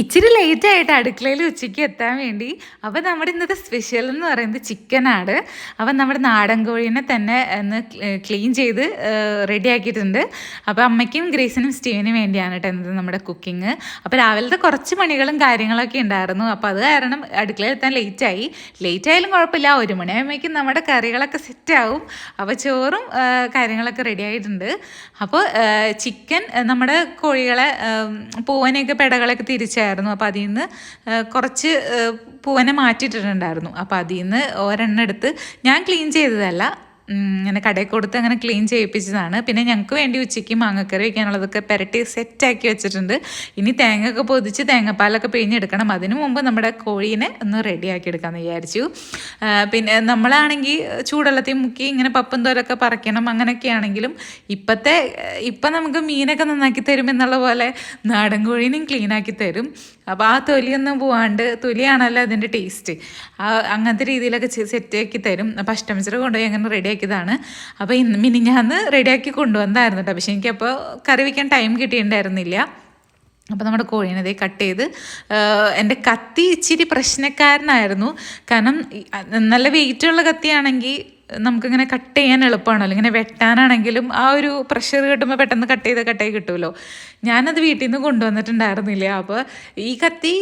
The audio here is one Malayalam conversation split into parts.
ഇച്ചിരി ലേറ്റ് ആയിട്ട് അടുക്കളയിൽ ഉച്ചയ്ക്ക് എത്താൻ വേണ്ടി. അപ്പോൾ നമ്മുടെ ഇന്നത്തെ സ്പെഷ്യൽ എന്ന് പറയുന്നത് ചിക്കനാണ് അപ്പം നമ്മുടെ നാടൻ കോഴീനെ തന്നെ ഒന്ന് ക്ലീൻ ചെയ്ത് റെഡിയാക്കിയിട്ടുണ്ട്. അപ്പോൾ അമ്മയ്ക്കും ഗ്രേസിനും സ്റ്റീവിനും വേണ്ടിയാണ് കേട്ടോ ഇന്നത്തെ നമ്മുടെ കുക്കിംഗ് അപ്പോൾ രാവിലത്തെ കുറച്ച് പണികളും കാര്യങ്ങളൊക്കെ ഉണ്ടായിരുന്നു. അപ്പോൾ അത് കാരണം അടുക്കളയിൽ എത്താൻ ആയി. ലേറ്റ് ആയാലും കുഴപ്പമില്ല. ഒരു മണിയാകുമ്പോഴേക്കും നമ്മുടെ കറികളൊക്കെ സെറ്റ് ആവും. അപ്പോൾ ചോറും കാര്യങ്ങളൊക്കെ റെഡി ആയിട്ടുണ്ട്. അപ്പോൾ ചിക്കൻ നമ്മുടെ കോഴികളെ പൂവനെയൊക്കെ പെടകളൊക്കെ തിരിച്ചായിരുന്നു അപ്പോൾ അതിൽ നിന്ന് കുറച്ച് പൂവനെ മാറ്റിയിട്ടിട്ടുണ്ടായിരുന്നു. അപ്പോൾ അതിൽ നിന്ന് ഒരെണ്ണം എടുത്ത് ഞാൻ ക്ലീൻ ചെയ്തതല്ല ഇങ്ങനെ കടയിൽ കൊടുത്ത് അങ്ങനെ ക്ലീൻ ചെയ്യിപ്പിച്ചതാണ്. പിന്നെ ഞങ്ങൾക്ക് വേണ്ടി ഉച്ചയ്ക്ക് മാങ്ങക്കറി വയ്ക്കാനുള്ളതൊക്കെ പെരട്ടി സെറ്റാക്കി വെച്ചിട്ടുണ്ട്. ഇനി തേങ്ങയൊക്കെ പൊതിച്ച് തേങ്ങാപ്പാലൊക്കെ പിഴിഞ്ഞെടുക്കണം. അതിനു മുമ്പ് നമ്മുടെ കോഴീനെ ഒന്ന് റെഡിയാക്കി എടുക്കാമെന്ന് വിചാരിച്ചു. പിന്നെ നമ്മളാണെങ്കിൽ ചൂടുവെള്ളത്തിൽ മുക്കി ഇങ്ങനെ പപ്പും തോലൊക്കെ പറിക്കണം അങ്ങനെയൊക്കെ ആണെങ്കിലും ഇപ്പോഴത്തെ ഇപ്പം നമുക്ക് മീനൊക്കെ നന്നാക്കി തരും എന്നുള്ള പോലെ നാടൻ കോഴീനെയും ക്ലീൻ ആക്കി തരും. അപ്പോൾ ആ തൊലിയൊന്നും പോവാണ്ട് തൊലിയാണല്ലോ അതിന്റെ ടേസ്റ്റ് അങ്ങനത്തെ രീതിയിലൊക്കെ സെറ്റാക്കി തരും. അപ്പോൾ അഷ്ടമിച്ചിട്ട് കൊണ്ടുപോയി അങ്ങനെ റെഡിയാക്കിയതാണ് അപ്പോൾ ഇന്ന് മിനിഞ്ഞാന്ന് റെഡിയാക്കി കൊണ്ടുവന്നായിരുന്നു കേട്ടോ. പക്ഷേ എനിക്കപ്പോൾ കറി വയ്ക്കാൻ ടൈം കിട്ടിയിട്ടുണ്ടായിരുന്നില്ല. അപ്പോൾ നമ്മുടെ കോഴീനെ ദേ കട്ട് ചെയ്ത് എന്റെ കത്തി ഇച്ചിരി പ്രശ്നക്കാരനായിരുന്നു. കാരണം നല്ല വെയിറ്റുള്ള കത്തിയാണെങ്കിൽ നമുക്കിങ്ങനെ കട്ട് ചെയ്യാൻ എളുപ്പമാണല്ലോ ഇങ്ങനെ വെട്ടാനാണെങ്കിലും ആ ഒരു പ്രഷർ കിട്ടുമ്പോൾ പെട്ടെന്ന് കട്ട് ചെയ്ത് കട്ട് ചെയ്ത് കിട്ടുമല്ലോ ഞാനത് വീട്ടിൽ നിന്ന് കൊണ്ടുവന്നിട്ടുണ്ടായിരുന്നില്ല? അപ്പോൾ ഈ കത്തി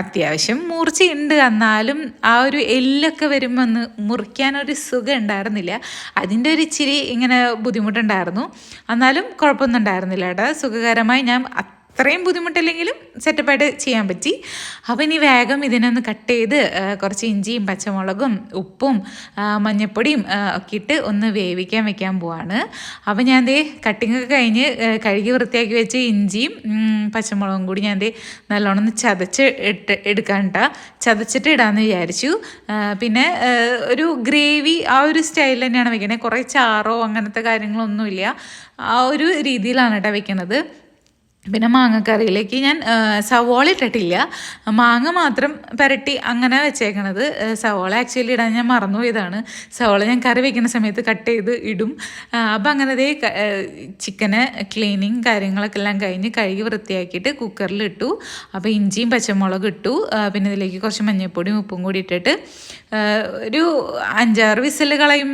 അത്യാവശ്യം മൂർച്ചയുണ്ട്. എന്നാലും ആ ഒരു എല്ലൊക്കെ വരുമ്പോൾ ഒന്ന് മുറിക്കാനൊരു സുഖം ഉണ്ടായിരുന്നില്ല അതിന്റെ ഒരു ഇച്ചിരി ഇങ്ങനെ ബുദ്ധിമുട്ടുണ്ടായിരുന്നു. എന്നാലും കുഴപ്പമൊന്നും ഉണ്ടായിരുന്നില്ല കേട്ടോ. സുഖകരമായി ഞാൻ അത്രയും ബുദ്ധിമുട്ടില്ലെങ്കിലും സെറ്റപ്പായിട്ട് ചെയ്യാൻ പറ്റി. അപ്പോൾ ഇനി വേഗം ഇതിനൊന്ന് കട്ട് ചെയ്ത് കുറച്ച് ഇഞ്ചിയും പച്ചമുളകും ഉപ്പും മഞ്ഞപ്പൊടിയും ഒക്കെ ഇട്ട് ഒന്ന് വേവിക്കാൻ വെക്കാൻ പോവാണ്. അപ്പോൾ ഞാൻ ദേ കട്ടിങ് ഒക്കെ കഴിഞ്ഞ് കഴുകി വൃത്തിയാക്കി വെച്ച് ഇഞ്ചിയും പച്ചമുളകും കൂടി ഞാൻ ദേ നല്ലോണം ഒന്ന് ചതച്ച് ഇട്ട് എടുക്കാൻ കേട്ടോ ചതച്ചിട്ട് ഇടാമെന്ന് വിചാരിച്ചു. പിന്നെ ഒരു ഗ്രേവി ആ ഒരു സ്റ്റൈൽ തന്നെയാണ് വെക്കുന്നത് കുറേ ചാറോ അങ്ങനത്തെ കാര്യങ്ങളൊന്നുമില്ല. ആ ഒരു രീതിയിലാണ് കേട്ടോ വെക്കണത്. പിന്നെ മാങ്ങക്കറിയിലേക്ക് ഞാൻ സവോള ഇട്ടിട്ടില്ല. മാങ്ങ മാത്രം പുരട്ടി അങ്ങനെ വെച്ചേക്കണത്. സവോള ആക്ച്വലി ഇടാൻ ഞാൻ മറന്നുപോയതാണ്. സവോള ഞാൻ കറി വെക്കുന്ന സമയത്ത് കട്ട് ചെയ്ത് ഇടും. അപ്പം അങ്ങനെ ദേ ക- ചിക്കന് ക്ലീനിങ് കാര്യങ്ങളൊക്കെ എല്ലാം കഴിഞ്ഞ് കഴുകി വൃത്തിയാക്കിയിട്ട് കുക്കറിൽ ഇട്ടു. അപ്പോൾ ഇഞ്ചിയും പച്ചമുളകും ഇട്ടു. പിന്നെ ഇതിലേക്ക് കുറച്ച് മഞ്ഞൾപ്പൊടിയും ഉപ്പും കൂടി ഇട്ടിട്ട് ഒരു അഞ്ചാറ് വിസിൽ കളയും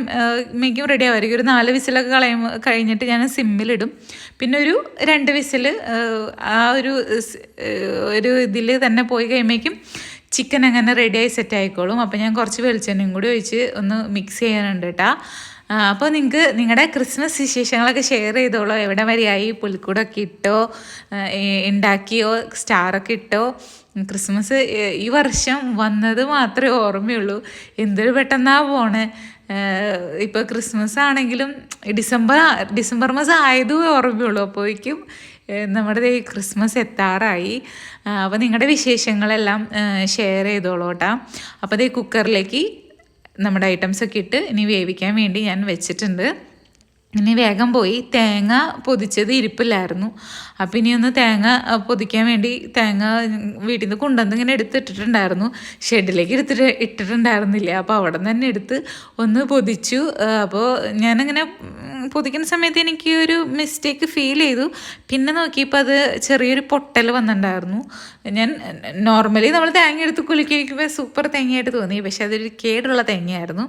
മേക്കും റെഡി ആവുമായിരിക്കും ഒരു നാല് വിസിലൊക്കെ കളയും കഴിഞ്ഞിട്ട് ഞാൻ സിമ്മിലിടും പിന്നെ ഒരു രണ്ട് വിസിൽ ആ ഒരു ഒരു ഇതിൽ തന്നെ പോയി കഴിയുമ്പോഴേക്കും ചിക്കൻ അങ്ങനെ റെഡിയായി സെറ്റ് ആയിക്കോളും. അപ്പോൾ ഞാൻ കുറച്ച് വെളിച്ചെണ്ണയും കൂടി ഒഴിച്ച് ഒന്ന് മിക്സ് ചെയ്യാനുണ്ട് കേട്ടോ അപ്പോൾ നിങ്ങൾക്ക് നിങ്ങളുടെ ക്രിസ്മസ് വിശേഷങ്ങളൊക്കെ ഷെയർ ചെയ്തോളൂ. എവിടെ വരെയായി? പുൽക്കൂടൊക്കെ ഇട്ടോ? ഉണ്ടാക്കിയോ സ്റ്റാറൊക്കെ ഇട്ടോ? ക്രിസ്മസ് ഈ വർഷം വന്നത് മാത്രമേ ഓർമ്മയുള്ളൂ. എന്തൊരു പെട്ടെന്നാ പോണേ. ഇപ്പോൾ ക്രിസ്മസ് ആണെങ്കിലും ഡിസംബർ ഡിസംബർ മാസം ആയതും ഓർമ്മയുള്ളൂ. അപ്പോഴേക്കും നമ്മുടെ ഈ ക്രിസ്മസ് എത്താറായി. അപ്പോൾ നിങ്ങളുടെ വിശേഷങ്ങളെല്ലാം ഷെയർ ചെയ്തോളൂട്ടാ. അപ്പോൾ ഈ കുക്കറിലേക്ക് നമ്മുടെ ഐറ്റംസ് ഒക്കെ ഇട്ട് ഇനി വേവിക്കാൻ വേണ്ടി ഞാൻ വെച്ചിട്ടുണ്ട്. ഇനി വേഗം പോയി തേങ്ങ പൊതിച്ചത് ഇരിപ്പില്ലായിരുന്നു. അപ്പം ഇനി ഒന്ന് തേങ്ങ പൊതിക്കാൻ വേണ്ടി തേങ്ങ വീട്ടിൽ നിന്ന് കൊണ്ടുവന്ന് ഇങ്ങനെ എടുത്തിട്ടിട്ടുണ്ടായിരുന്നു. ഷെഡിലേക്ക് എടുത്തിട്ട് ഇട്ടിട്ടുണ്ടായിരുന്നില്ല. അപ്പോൾ അവിടെ നിന്ന് തന്നെ എടുത്ത് ഒന്ന് പൊതിച്ചു. അപ്പോൾ ഞാനിങ്ങനെ പൊതിക്കുന്ന സമയത്ത് എനിക്ക് ഒരു മിസ്റ്റേക്ക് ഫീൽ ചെയ്തു. പിന്നെ നോക്കിയപ്പോൾ അത് ചെറിയൊരു പൊട്ടൽ വന്നിട്ടുണ്ടായിരുന്നു. ഞാൻ നോർമലി നമ്മൾ തേങ്ങ എടുത്ത് കുലുക്കിയിരിക്കുമ്പോൾ സൂപ്പർ തേങ്ങയായിട്ട് തോന്നി. പക്ഷെ അതൊരു കേടുള്ള തേങ്ങയായിരുന്നു.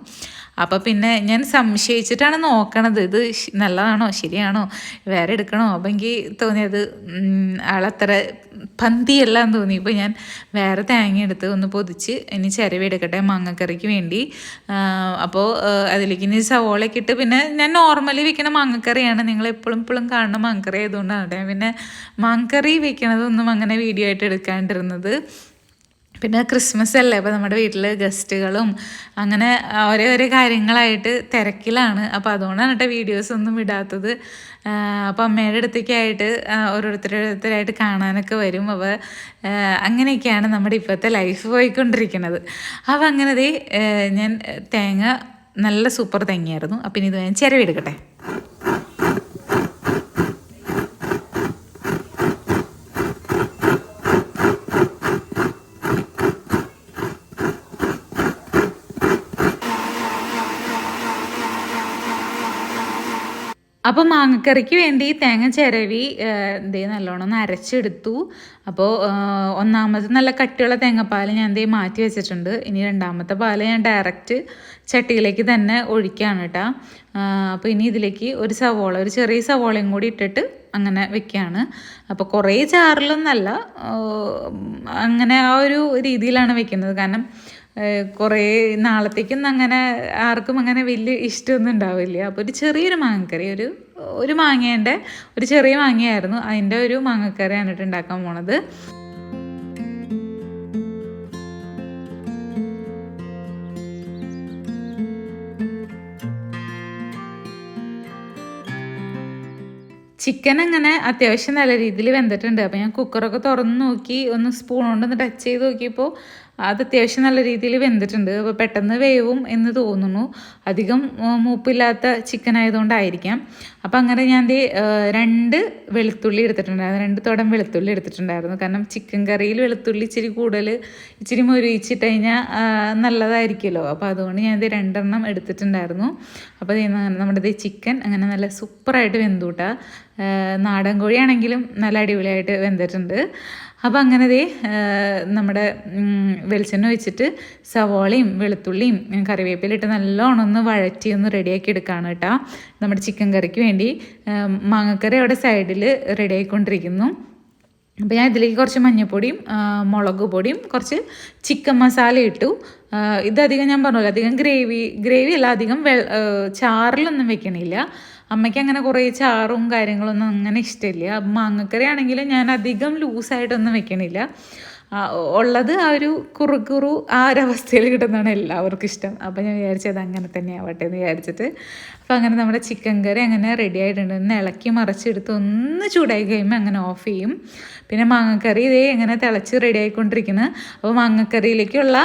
അപ്പോൾ പിന്നെ ഞാൻ സംശയിച്ചിട്ടാണ് നോക്കണത്. ഇത് നല്ലതാണോ? ശരിയാണോ? വേറെ എടുക്കണോ? അപ്പം എനിക്ക് തോന്നിയത് ആളത്ര പന്തിയല്ല എന്ന് തോന്നി. ഇപ്പോൾ ഞാൻ വേറെ തേങ്ങ എടുത്ത് ഒന്ന് പൊതിച്ച് ഇനി ചിരവി എടുക്കട്ടെ മാങ്ങക്കറിക്ക് വേണ്ടി. അപ്പോൾ അതിലേക്ക് ഇനി സവോളയൊക്കെ ഇട്ട് പിന്നെ ഞാൻ നോർമലി വെക്കുന്ന മാങ്ങക്കറിയാണ്. നിങ്ങൾ എപ്പോഴും ഇപ്പോഴും കാണുന്ന മാങ്ങക്കറി ആയതുകൊണ്ടാണ് പിന്നെ മാങ്ങക്കറി വെക്കണതൊന്നും അങ്ങനെ വീഡിയോ ആയിട്ട് എടുക്കാണ്ടിരുന്നത്. പിന്നെ ക്രിസ്മസ് അല്ലേ അപ്പോൾ നമ്മുടെ വീട്ടിൽ ഗസ്റ്റുകളും അങ്ങനെ ഓരോ ഓരോ കാര്യങ്ങളായിട്ട് തിരക്കിലാണ്. അപ്പോൾ അതുകൊണ്ടാണ് കേട്ടോ വീഡിയോസ് ഒന്നും ഇടാത്തത്. അപ്പോൾ അമ്മയുടെ അടുത്തേക്കായിട്ട് ഓരോരുത്തരോരുത്തരായിട്ട് കാണാനൊക്കെ വരും. അവ അങ്ങനെയൊക്കെയാണ് നമ്മുടെ ഇപ്പോഴത്തെ ലൈഫ് പോയിക്കൊണ്ടിരിക്കുന്നത്. അപ്പോൾ അങ്ങനെ ദേ ഞാൻ തേങ്ങ നല്ല സൂപ്പർ തേങ്ങയായിരുന്നു. അപ്പം ഇനി ഇത് ഞാൻ ചിരവെടുക്കട്ടെ അപ്പോൾ മാങ്ങക്കറിക്ക് വേണ്ടി തേങ്ങ ചിരവി എന്തേ നല്ലോണം ഒന്ന് അരച്ചെടുത്തു. അപ്പോൾ ഒന്നാമത് നല്ല കട്ടിയുള്ള തേങ്ങാപ്പാൽ ഞാൻ എന്തേ മാറ്റി വെച്ചിട്ടുണ്ട്. ഇനി രണ്ടാമത്തെ പാൽ ഞാൻ ഡയറക്റ്റ് ചട്ടിയിലേക്ക് തന്നെ ഒഴിക്കുകയാണ് കേട്ടോ. അപ്പോൾ ഇനി ഇതിലേക്ക് ഒരു സവോള ഒരു ചെറിയ സവോളയും കൂടി ഇട്ടിട്ട് അങ്ങനെ വെക്കുകയാണ് അപ്പോൾ കുറേ ചാറിലൊന്നല്ല അങ്ങനെ ആ ഒരു രീതിയിലാണ് വെക്കുന്നത്. കാരണം കുറേ നാളത്തേക്കൊന്നും അങ്ങനെ ആർക്കും അങ്ങനെ വലിയ ഇഷ്ടമൊന്നും ഉണ്ടാവില്ല. അപ്പോൾ ഒരു ചെറിയൊരു മാങ്ങക്കറി ഒരു ഒരു മാങ്ങേന്റെ ഒരു ചെറിയ മാങ്ങയായിരുന്നു അതിന്റെ ഒരു മാങ്ങക്കറിയാണ് ഇട്ട് ഉണ്ടാക്കാൻ പോണത്. ചിക്കൻ അങ്ങനെ അത്യാവശ്യം നല്ല രീതിയിൽ വെന്തിട്ടുണ്ട്. അപ്പോൾ ഞാൻ കുക്കറൊക്കെ തുറന്ന് നോക്കി ഒന്ന് സ്പൂൺ കൊണ്ടൊന്ന് ടച്ച് ചെയ്ത് നോക്കിയപ്പോൾ അത് അത്യാവശ്യം നല്ല രീതിയിൽ വെന്തിട്ടുണ്ട്. അപ്പോൾ പെട്ടെന്ന് വേവും എന്ന് തോന്നുന്നു. അധികം മൂപ്പില്ലാത്ത ചിക്കൻ ആയതുകൊണ്ടായിരിക്കാം. അപ്പോൾ അങ്ങനെ ഞാൻ രണ്ട് വെളുത്തുള്ളി എടുത്തിട്ടുണ്ടായിരുന്നു. രണ്ട് തുടം വെളുത്തുള്ളി എടുത്തിട്ടുണ്ടായിരുന്നു. കാരണം ചിക്കൻ കറിയിൽ വെളുത്തുള്ളി ഇച്ചിരി കൂടുതൽ ഇച്ചിരി മുരുവിച്ചിട്ട് കഴിഞ്ഞാൽ നല്ലതായിരിക്കുമല്ലോ. അപ്പോൾ അതുകൊണ്ട് ഞാൻ രണ്ടെണ്ണം എടുത്തിട്ടുണ്ടായിരുന്നു. അപ്പോൾ നമ്മുടെ ചിക്കൻ അങ്ങനെ നല്ല സൂപ്പറായിട്ട് വെന്തുട്ടാ. നാടൻ കോഴിയാണെങ്കിലും നല്ല അടിപൊളിയായിട്ട് വെന്തിട്ടുണ്ട്. അപ്പോൾ അങ്ങനെ ദേ നമ്മുടെ വെളിച്ചെണ്ണ വെച്ചിട്ട് സവോളയും വെളുത്തുള്ളിയും കറിവേപ്പിലിട്ട് നല്ലോണം ഒന്ന് വഴറ്റി ഒന്ന് റെഡിയാക്കി എടുക്കുകയാണ് കേട്ടോ. നമ്മുടെ ചിക്കൻ കറിക്ക് വേണ്ടി മാങ്ങക്കറി അവിടെ സൈഡിൽ റെഡി ആയിക്കൊണ്ടിരിക്കുന്നു. അപ്പോൾ ഞാൻ ഇതിലേക്ക് കുറച്ച് മഞ്ഞൾപ്പൊടിയും മുളക് പൊടിയും കുറച്ച് ചിക്കൻ മസാല ഇട്ടു. ഇതധികം ഞാൻ പറഞ്ഞല്ലോ. അധികം ഗ്രേവി ഗ്രേവി അല്ല അധികം വെ ചാറിലൊന്നും വെക്കണില്ല. അമ്മയ്ക്ക് അങ്ങനെ കുറേ ചാറും കാര്യങ്ങളൊന്നും അങ്ങനെ ഇഷ്ടമില്ല. മാങ്ങക്കറി ആണെങ്കിൽ ഞാൻ അധികം ലൂസായിട്ടൊന്നും വെക്കണില്ല. ഉള്ളത് ആ ഒരു കുറുക്കുറു ആ ഒരവസ്ഥയിൽ കിട്ടുന്നതാണ് എല്ലാവർക്കും ഇഷ്ടം. അപ്പോൾ ഞാൻ വിചാരിച്ചത് അങ്ങനെ തന്നെ ആവട്ടെ എന്ന് വിചാരിച്ചിട്ട്. അപ്പോൾ അങ്ങനെ നമ്മുടെ ചിക്കൻ കറി അങ്ങനെ റെഡി ആയിട്ടുണ്ട്. ഒന്ന് ഇളക്കി മറിച്ചെടുത്ത് ഒന്ന് ചൂടായി കഴിയുമ്പോൾ അങ്ങനെ ഓഫ് ചെയ്യും. പിന്നെ മാങ്ങക്കറി ഇതേ ഇങ്ങനെ തിളച്ച് റെഡി ആയിക്കൊണ്ടിരിക്കുന്നത് അപ്പോൾ മാങ്ങക്കറിയിലേക്കുള്ള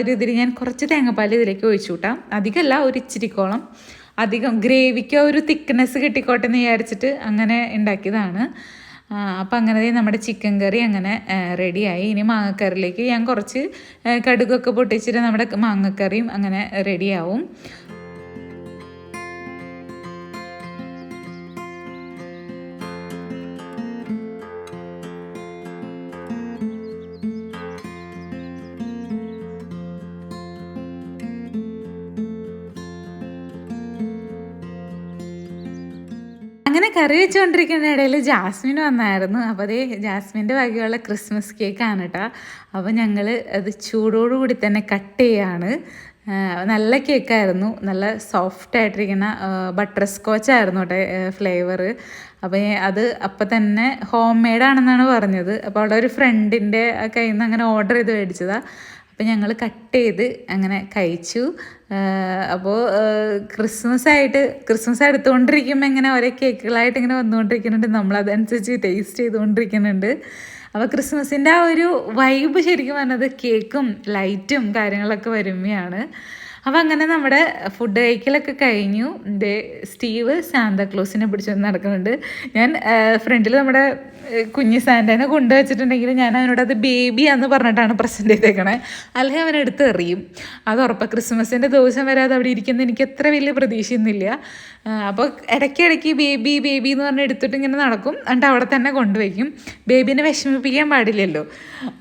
ഒരു ഇതിൽ ഞാൻ കുറച്ച് തേങ്ങാപ്പാൽ ഇതിലേക്ക് ഒഴിച്ചു കൂട്ടാം. അധികമല്ല ഒരു ഇച്ചിരിക്കോളം. അധികം ഗ്രേവിക്ക് ഒരു തിക്നെസ് കിട്ടിക്കോട്ടെ എന്ന് വിചാരിച്ചിട്ട് അങ്ങനെ ഉണ്ടാക്കിയതാണ്. അപ്പം അങ്ങനെ നമ്മുടെ ചിക്കൻ കറി അങ്ങനെ റെഡിയായി. ഇനി മാങ്ങക്കറിയിലേക്ക് ഞാൻ കുറച്ച് കടുകൊക്കെ പൊട്ടിച്ചിട്ട് നമ്മുടെ മാങ്ങക്കറിയും അങ്ങനെ റെഡിയാവും. അങ്ങനെ കറി വെച്ചുകൊണ്ടിരിക്കുന്ന ഇടയിൽ ജാസ്മിൻ വന്നായിരുന്നു. അപ്പോൾ അതേ ജാസ്മിന്റെ വകയുള്ള ക്രിസ്മസ് കേക്കാണ് കേട്ടോ അപ്പോൾ ഞങ്ങൾ അത് ചൂടോടുകൂടി തന്നെ കട്ട് ചെയ്യാണ്. നല്ല കേക്കായിരുന്നു നല്ല സോഫ്റ്റ് ആയിട്ടിരിക്കുന്ന ബട്ടർ സ്കോച്ച് ആയിരുന്നു കേട്ടോ ഫ്ലേവർ അപ്പോൾ അത് അപ്പം തന്നെ ഹോം മെയ്ഡാണെന്നാണ് പറഞ്ഞത്. അപ്പോൾ അവിടെ ഒരു ഫ്രണ്ടിന്റെ കയ്യിൽ നിന്ന് അങ്ങനെ ഓർഡർ ചെയ്ത് മേടിച്ചതാണ് അപ്പം ഞങ്ങൾ കട്ട് ചെയ്ത് അങ്ങനെ കഴിച്ചു. അപ്പോൾ ക്രിസ്മസ് ആയിട്ട് ക്രിസ്മസ് എടുത്തുകൊണ്ടിരിക്കുമ്പോൾ ഇങ്ങനെ ഓരോ കേക്കുകളായിട്ട് ഇങ്ങനെ വന്നുകൊണ്ടിരിക്കുന്നുണ്ട്. നമ്മൾ അതനുസരിച്ച് ടേസ്റ്റ് ചെയ്തുകൊണ്ടിരിക്കുന്നുണ്ട്. അപ്പോൾ ക്രിസ്മസിന്റെ ആ ഒരു വൈബ് ശരിക്കും പറഞ്ഞത് കേക്കും ലൈറ്റും കാര്യങ്ങളൊക്കെ വരുമ്പോഴാണ്. അപ്പോൾ അങ്ങനെ നമ്മുടെ ഫുഡ് കഴിക്കലൊക്കെ കഴിഞ്ഞു. ദേ സ്റ്റീവ് സാന്താക്ലോസിനെ പിടിച്ചുകൊണ്ട് നടക്കുന്നുണ്ട്. ഞാൻ ഫ്രണ്ടിൽ നമ്മുടെ കുഞ്ഞു സാന്റാനെ കൊണ്ടുവച്ചിട്ടുണ്ടെങ്കിൽ ഞാൻ അവനോട് അത് എന്ന് പറഞ്ഞിട്ടാണ് പ്രസന്റ് ചെയ്തേക്കണേ. അല്ലെങ്കിൽ അവൻ എടുത്ത് എറിയും. അത് ഉറപ്പാണ് ക്രിസ്മസിന്റെ ദിവസം വരെ അത് അവിടെ ഇരിക്കുന്ന എനിക്ക് അത്ര വലിയ പ്രതീക്ഷയൊന്നുമില്ല. അപ്പോൾ ഇടയ്ക്കിടയ്ക്ക് ബേബി ബേബി എന്ന് പറഞ്ഞ് എടുത്തിട്ട് ഇങ്ങനെ നടക്കും. എന്നിട്ട് അവിടെ തന്നെ കൊണ്ടുവയ്ക്കും. ബേബീനെ വിഷമിപ്പിക്കാൻ പാടില്ലല്ലോ.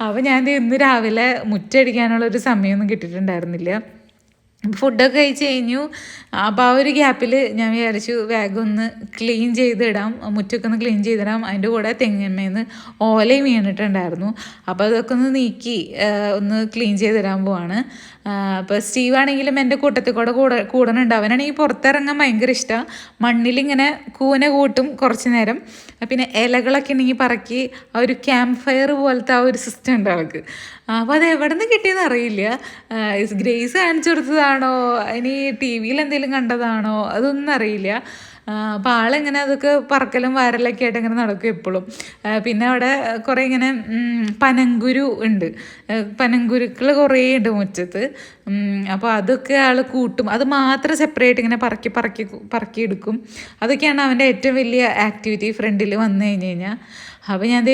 അപ്പോൾ ഞാൻ ഇന്ന് രാവിലെ മുറ്റടിക്കാനുള്ള ഒരു സമയമൊന്നും കിട്ടിയിട്ടുണ്ടായിരുന്നില്ല. ഫുഡൊക്കെ കഴിച്ച് കഴിഞ്ഞു. അപ്പോൾ ആ ഒരു ഗ്യാപ്പിൽ ഞാൻ വിചാരിച്ചു വേഗം ഒന്ന് ക്ലീൻ ചെയ്തിടാം. മുറ്റൊക്കെ ഒന്ന് ക്ലീൻ ചെയ്തിടാം. അതിന്റെ കൂടെ തെങ്ങിന്മേന്ന് ഓലയും വീണിട്ടുണ്ടായിരുന്നു. അപ്പോൾ അതൊക്കെ ഒന്ന് നീക്കി ഒന്ന് ക്ലീൻ ചെയ്തിടാൻ പോവാണ്. അപ്പോൾ സ്റ്റീവ് ആണെങ്കിലും എന്റെ കൂട്ടത്തിൽ കൂടെ കൂടെ കൂടണുണ്ട്. അവനാണെങ്കിൽ പുറത്തിറങ്ങാൻ ഭയങ്കര ഇഷ്ടമാണ് മണ്ണിലിങ്ങനെ കൂന കൂട്ടും കുറച്ച് നേരം. പിന്നെ ഇലകളൊക്കെ ഉണ്ടെങ്കിൽ പറക്കി ആ ഒരു ക്യാമ്പ് ഫയർ പോലത്തെ ആ ഒരു സിസ്റ്റം ഉണ്ട് അവൾക്ക്. അപ്പോൾ അത് എവിടെ നിന്ന് കിട്ടിയെന്ന് അറിയില്ല. ഗ്രേസ് കാണിച്ചു കൊടുത്തതാണോ? ഇനി ടി വിയിൽ എന്തെങ്കിലും കണ്ടതാണോ? അതൊന്നും അറിയില്ല. അപ്പോൾ ആളിങ്ങനെ അതൊക്കെ പറക്കലും വാരലൊക്കെ ആയിട്ട് ഇങ്ങനെ നടക്കും എപ്പോഴും പിന്നെ അവിടെ കുറേ ഇങ്ങനെ പനങ്കുരു ഉണ്ട്. പനങ്കുരുക്കൾ കുറേ ഉണ്ട് മുറ്റത്ത്. അപ്പോൾ അതൊക്കെ ആൾ കൂട്ടും. അത് മാത്രം സെപ്പറേറ്റ് ഇങ്ങനെ പറക്കി പറക്കി പറക്കി എടുക്കും. അതൊക്കെയാണ് അവന്റെ ഏറ്റവും വലിയ ആക്ടിവിറ്റി ഫ്രണ്ടിൽ വന്നു കഴിഞ്ഞ് കഴിഞ്ഞാൽ അപ്പോൾ ഞാൻ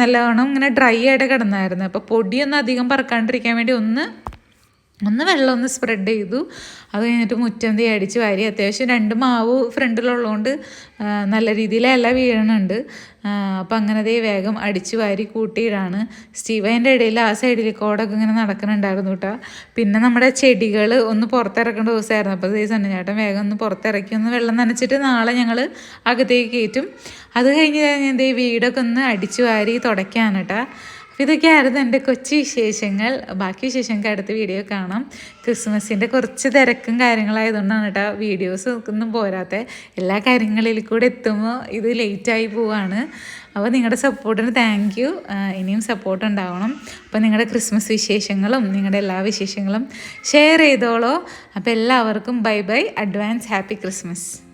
നല്ലവണ്ണം ഇങ്ങനെ ഡ്രൈ ആയിട്ട് കിടന്നായിരുന്നു. അപ്പോൾ പൊടിയൊന്നും അധികം പറക്കാണ്ടിരിക്കാൻ വേണ്ടി ഒന്ന് ഒന്ന് വെള്ളം ഒന്ന് സ്പ്രെഡ് ചെയ്തു. അത് കഴിഞ്ഞിട്ട് മുറ്റം തീ അടിച്ച് വാരി അത്യാവശ്യം രണ്ട് മാവ് ഫ്രണ്ടിലുള്ളതുകൊണ്ട് നല്ല രീതിയിൽ ഇല വീഴണുണ്ട്. അപ്പം അങ്ങനെ ദേ വേഗം അടിച്ച് വാരി കൂട്ടിയിടാണ്. സ്റ്റീവ് അതിന്റെ ഇടയിൽ ആ സൈഡിൽ കോടൊക്കെ ഇങ്ങനെ നടക്കുന്നുണ്ടായിരുന്നു കേട്ടോ പിന്നെ നമ്മുടെ ചെടികൾ ഒന്ന് പുറത്തിറക്കേണ്ട ദിവസമായിരുന്നു. അപ്പോൾ ദേ സന്നചേട്ടൻ വേഗം ഒന്ന് പുറത്തിറക്കി ഒന്ന് വെള്ളം നനച്ചിട്ട് നാളെ ഞങ്ങൾ അകത്തേക്ക് കയറ്റും. അത് കഴിഞ്ഞ് കഴിഞ്ഞാൽ ദേ വീടൊക്കെ ഒന്ന് അടിച്ച് വാരി തുടയ്ക്കാണ് കേട്ടോ അപ്പോൾ ഇതൊക്കെയായിരുന്നു എന്റെ കൊച്ചു വിശേഷങ്ങൾ. ബാക്കി വിശേഷങ്ങൾക്ക് അടുത്ത വീഡിയോ കാണാം. ക്രിസ്മസിന്റെ കുറച്ച് തിരക്കും കാര്യങ്ങളായതുകൊണ്ടാണ് കേട്ടോ വീഡിയോസ് ഒന്നും പോരാത്ത. എല്ലാ കാര്യങ്ങളിൽ കൂടെ എത്തുമ്പോൾ ഇത് ലേറ്റായി പോവാണ്. അപ്പോൾ നിങ്ങളുടെ സപ്പോർട്ടിന് താങ്ക് യു ഇനിയും സപ്പോർട്ട് ഉണ്ടാവണം. അപ്പോൾ നിങ്ങളുടെ ക്രിസ്മസ് വിശേഷങ്ങളും നിങ്ങളുടെ എല്ലാ വിശേഷങ്ങളും ഷെയർ ചെയ്തോളോ. അപ്പോൾ എല്ലാവർക്കും bye bye advance happy Christmas